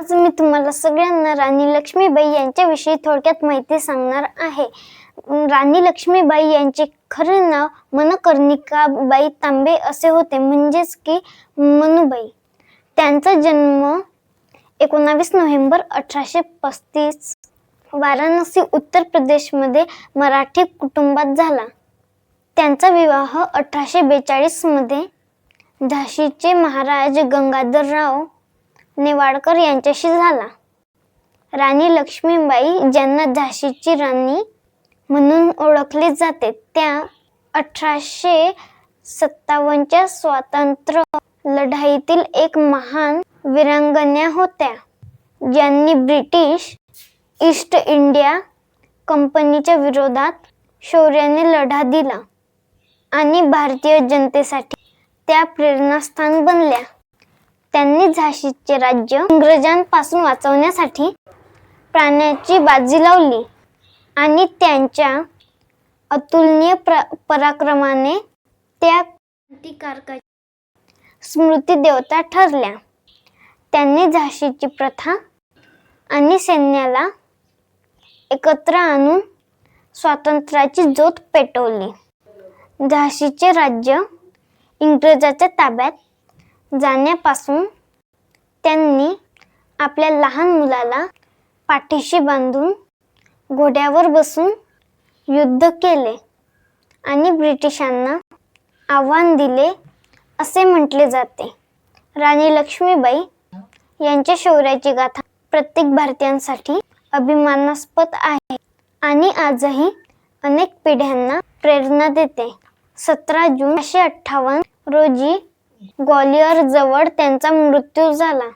आज मी तुम्हाला सगळ्यांना राणी लक्ष्मीबाई यांच्याविषयी थोडक्यात माहिती सांगणार आहे. राणी लक्ष्मीबाई यांचे खरे नाव मनकर्णिकाबाई तांबे असे होते. म्हणजेच की मनुबाई. त्यांचा जन्म एकोणावीस नोव्हेंबर अठराशे पस्तीस वाराणसी उत्तर प्रदेशमध्ये मराठी कुटुंबात झाला. त्यांचा विवाह अठराशे बेचाळीसमध्ये झाशीचे महाराज गंगाधरराव नेवाडकर यांच्याशी झाला. राणी लक्ष्मीबाई ज्यांना झाशीची राणी म्हणून ओळखले जाते त्या अठराशे सत्तावन्नच्या स्वातंत्र्य लढाईतील एक महान विरांगण्या होत्या ज्यांनी ब्रिटिश ईस्ट इंडिया कंपनीच्या विरोधात शौर्याने लढा दिला आणि भारतीय जनतेसाठी त्या प्रेरणास्थान बनल्या. त्यांनी झाशीचे राज्य इंग्रजांपासून वाचवण्यासाठी प्राण्याची बाजी लावली आणि त्यांच्या अतुलनीय प्र पराक्रमाने त्या क्रांतिकारकाची स्मृती देवता ठरल्या. त्यांनी झाशीची प्रथा आणि सैन्याला एकत्र आणून स्वातंत्र्याची ज्योत पेटवली. झाशीचे राज्य इंग्रजाच्या ताब्यात जाण्यापासून त्यांनी आपल्या लहान मुलाला पाठीशी बांधून घोड्यावर बसून युद्ध केले आणि ब्रिटिशांना आव्हान दिले असे म्हटले जाते. राणी लक्ष्मीबाई यांच्या शौर्याची गाथा प्रत्येक भारतीयांसाठी अभिमानास्पद आहे आणि आजही अनेक पिढ्यांना प्रेरणा देते. सतरा जून अठराशे अठ्ठावन्न रोजी ग्वालियर जवळ त्यांचा मृत्यू झाला.